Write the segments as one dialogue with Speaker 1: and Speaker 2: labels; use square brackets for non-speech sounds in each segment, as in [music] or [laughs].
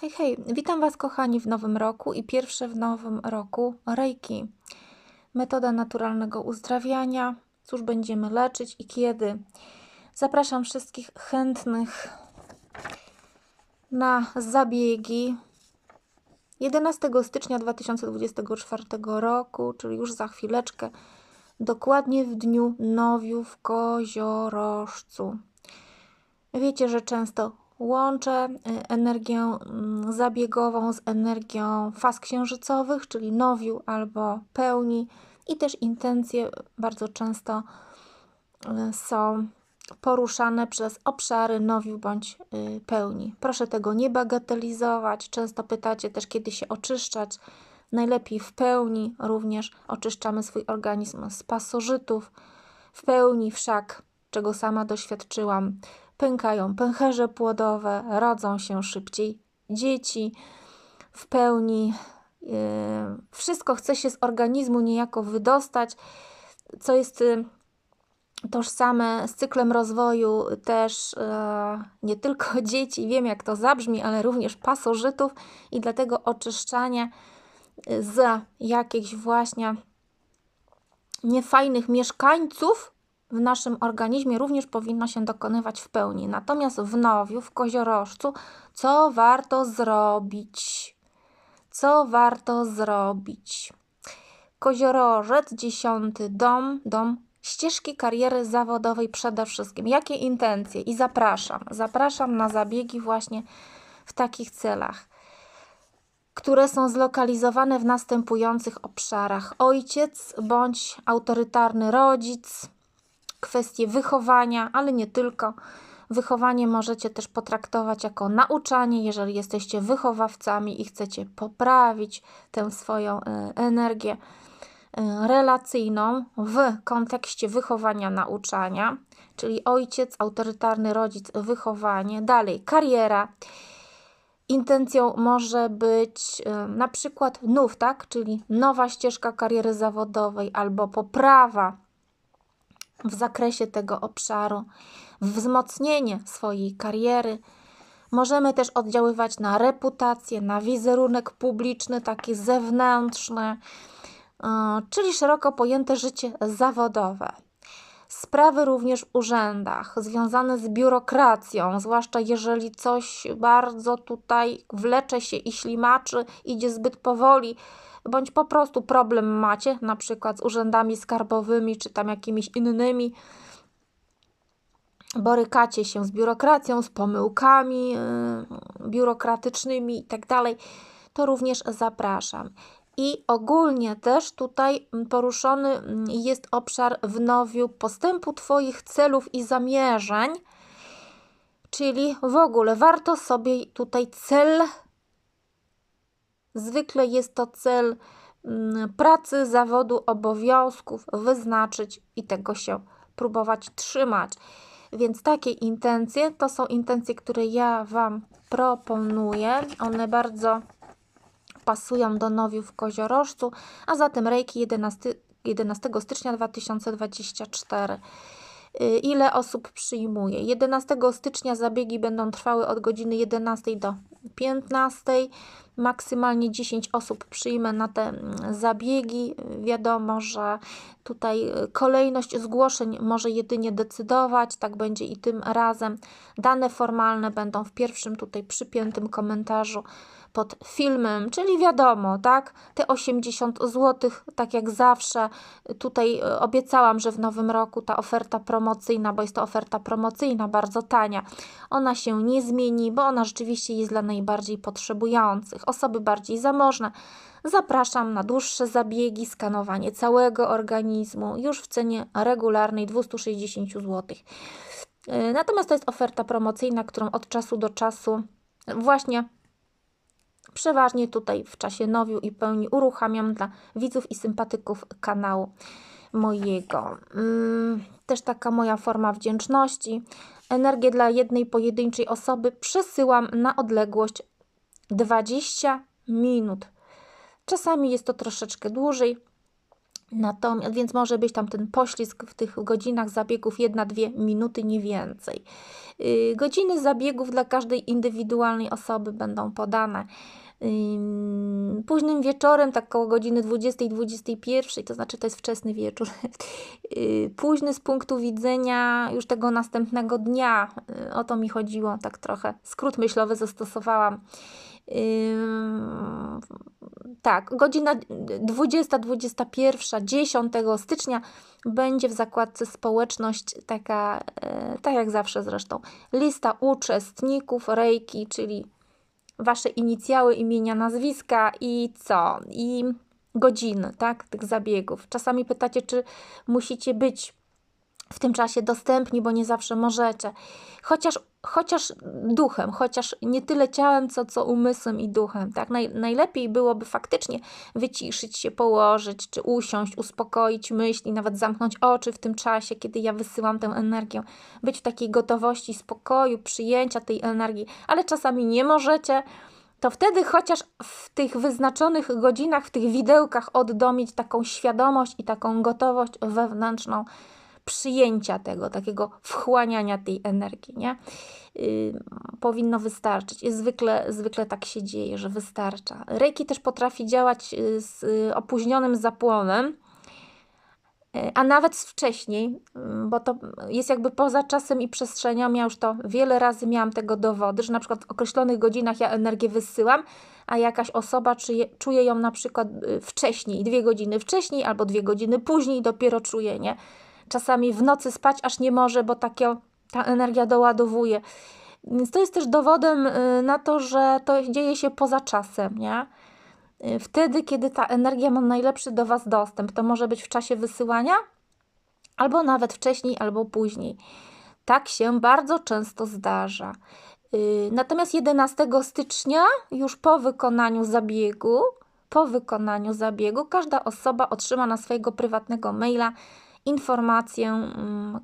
Speaker 1: Hej, hej, witam Was kochani w nowym roku i pierwsze w nowym roku Reiki. Metoda naturalnego uzdrawiania. Cóż będziemy leczyć i kiedy? Zapraszam wszystkich chętnych na zabiegi 11 stycznia 2024 roku, czyli już za chwileczkę, dokładnie w dniu nowiu w koziorożcu. Wiecie, że często łączę y, energię mm, zabiegową z energią faz księżycowych, czyli nowiu albo pełni, i też intencje bardzo często y, są poruszane przez obszary nowiu bądź y, pełni. Proszę tego nie bagatelizować. Często pytacie też, kiedy się oczyszczać. Najlepiej w pełni również oczyszczamy swój organizm z pasożytów. W pełni wszak, czego sama doświadczyłam, pękają pęcherze płodowe, rodzą się szybciej dzieci w pełni. Yy, wszystko chce się z organizmu niejako wydostać, co jest yy, tożsame z cyklem rozwoju też yy, nie tylko [laughs] dzieci, wiem jak to zabrzmi, ale również pasożytów i dlatego oczyszczanie z jakichś właśnie niefajnych mieszkańców w naszym organizmie również powinno się dokonywać w pełni. Natomiast w nowiu, w koziorożcu, co warto zrobić? Co warto zrobić? Koziorożec, dziesiąty dom, dom ścieżki kariery zawodowej przede wszystkim. Jakie intencje? I zapraszam, zapraszam na zabiegi właśnie w takich celach które są zlokalizowane w następujących obszarach: ojciec bądź autorytarny rodzic, kwestie wychowania, ale nie tylko. Wychowanie możecie też potraktować jako nauczanie, jeżeli jesteście wychowawcami i chcecie poprawić tę swoją e, energię e, relacyjną w kontekście wychowania, nauczania, czyli ojciec, autorytarny rodzic, wychowanie. Dalej, kariera. Intencją może być e, na przykład nów, tak? czyli nowa ścieżka kariery zawodowej albo poprawa w zakresie tego obszaru, wzmocnienie swojej kariery. Możemy też oddziaływać na reputację, na wizerunek publiczny, taki zewnętrzny, e, czyli szeroko pojęte życie zawodowe. Sprawy również w urzędach, związane z biurokracją, zwłaszcza jeżeli coś bardzo tutaj wlecze się i ślimaczy, idzie zbyt powoli, bądź po prostu problem macie, na przykład z urzędami skarbowymi czy tam jakimiś innymi, borykacie się z biurokracją, z pomyłkami yy, biurokratycznymi itd., tak to również zapraszam. I ogólnie też tutaj poruszony jest obszar w nowiu postępu Twoich celów i zamierzeń, czyli w ogóle warto sobie tutaj cel Zwykle jest to cel mm, pracy, zawodu, obowiązków wyznaczyć i tego się próbować trzymać. Więc takie intencje to są intencje, które ja Wam proponuję. One bardzo pasują do nowiu w koziorożcu, a zatem rejki 11, 11 stycznia 2024. Y, ile osób przyjmuje? 11 stycznia zabiegi będą trwały od godziny 11 do 15 maksymalnie 10 osób przyjmę na te mm, zabiegi. Wiadomo, że tutaj y, kolejność zgłoszeń może jedynie decydować, tak będzie i tym razem. Dane formalne będą w pierwszym tutaj przypiętym komentarzu pod filmem, czyli wiadomo, tak, te 80 zł, tak jak zawsze, tutaj e, obiecałam, że w nowym roku ta oferta promocyjna, bo jest to oferta promocyjna, bardzo tania, ona się nie zmieni, bo ona rzeczywiście jest dla najbardziej potrzebujących, osoby bardziej zamożne. Zapraszam na dłuższe zabiegi, skanowanie całego organizmu, już w cenie regularnej 260 zł. E, natomiast to jest oferta promocyjna, którą od czasu do czasu właśnie Przeważnie tutaj w czasie nowiu i pełni uruchamiam dla widzów i sympatyków kanału mojego. Mm, też taka moja forma wdzięczności. Energię dla jednej pojedynczej osoby przesyłam na odległość 20 minut. Czasami jest to troszeczkę dłużej. Natomiast, więc może być tam ten poślizg w tych godzinach zabiegów 1-2 minuty, nie więcej. Yy, godziny zabiegów dla każdej indywidualnej osoby będą podane. Ym, Późnym wieczorem, tak koło godziny 20-21, to znaczy to jest wczesny wieczór, yy, [laughs] późny z punktu widzenia już tego następnego dnia, yy, o to mi chodziło, tak trochę skrót myślowy zastosowałam. Tak, godzina 20-21, 10 stycznia będzie w zakładce społeczność taka, e, tak jak zawsze zresztą, lista uczestników rejki, czyli wasze inicjały, imienia, nazwiska i co? I godziny, tak, tych zabiegów. Czasami pytacie, czy musicie być w tym czasie dostępni, bo nie zawsze możecie. Chociaż, chociaż duchem, chociaż nie tyle ciałem, co, co umysłem i duchem. Tak? Naj, najlepiej byłoby faktycznie wyciszyć się, położyć, czy usiąść, uspokoić myśli, nawet zamknąć oczy w tym czasie, kiedy ja wysyłam tę energię. Być w takiej gotowości, spokoju, przyjęcia tej energii, ale czasami nie możecie to wtedy chociaż w tych wyznaczonych godzinach, w tych widełkach oddomić taką świadomość i taką gotowość wewnętrzną przyjęcia tego, takiego wchłaniania tej energii, nie? Yy, powinno wystarczyć. I zwykle, zwykle tak się dzieje, że wystarcza. Reiki też potrafi działać y, z y, opóźnionym zapłonem, y, a nawet wcześniej, bo to jest jakby poza czasem i przestrzenią. Ja już to wiele razy miałam tego dowody, że na przykład w określonych godzinach ja energię wysyłam, a jakaś osoba czuje, czuje ją na przykład wcześniej, dwie godziny wcześniej albo dwie godziny później dopiero czuje, nie? Czasami w nocy spać aż nie może, bo takie, ta energia doładowuje. Więc to jest też dowodem y, na to, że to dzieje się poza czasem, nie? Y, wtedy, kiedy ta energia ma najlepszy do Was dostęp, to może być w czasie wysyłania, albo nawet wcześniej, albo później. Tak się bardzo często zdarza. Y, natomiast 11 stycznia, już po wykonaniu zabiegu, po wykonaniu zabiegu, każda osoba otrzyma na swojego prywatnego maila informację, mm,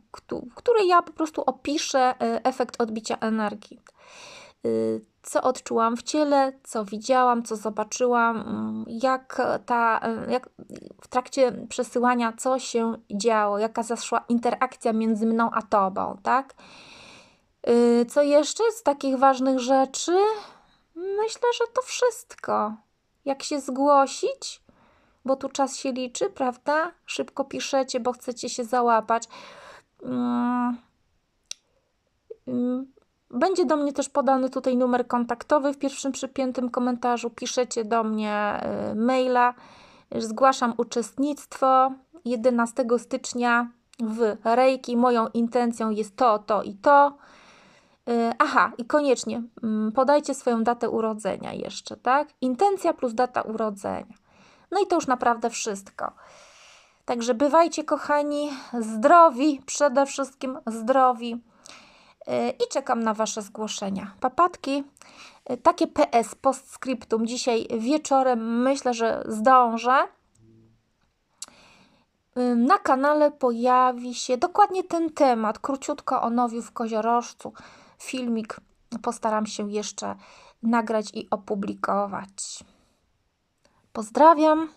Speaker 1: w której ja po prostu opiszę e, efekt odbicia energii. Y, co odczułam w ciele, co widziałam, co zobaczyłam, mm, jak, ta, e, jak w trakcie przesyłania, co się działo, jaka zaszła interakcja między mną a tobą, tak? Y, co jeszcze z takich ważnych rzeczy? Myślę, że to wszystko. Jak się zgłosić? Bo tu czas się liczy, prawda? Szybko piszecie, bo chcecie się załapać. Mm. Mm. Będzie do mnie też podany tutaj numer kontaktowy w pierwszym przypiętym komentarzu. Piszecie do mnie y, maila. Zgłaszam uczestnictwo 11 stycznia w Reiki. Moją intencją jest to, to i to. Y, aha, i koniecznie mm, podajcie swoją datę urodzenia jeszcze, tak? Intencja plus data urodzenia. No i to już naprawdę wszystko. Także bywajcie, kochani, zdrowi, przede wszystkim zdrowi. Y, I czekam na Wasze zgłoszenia. Papatki, y, takie PS postscriptum dzisiaj wieczorem myślę, że zdążę. Y, na kanale pojawi się dokładnie ten temat, króciutko o nowiu w koziorożcu. Filmik postaram się jeszcze nagrać i opublikować. Pozdrawiam.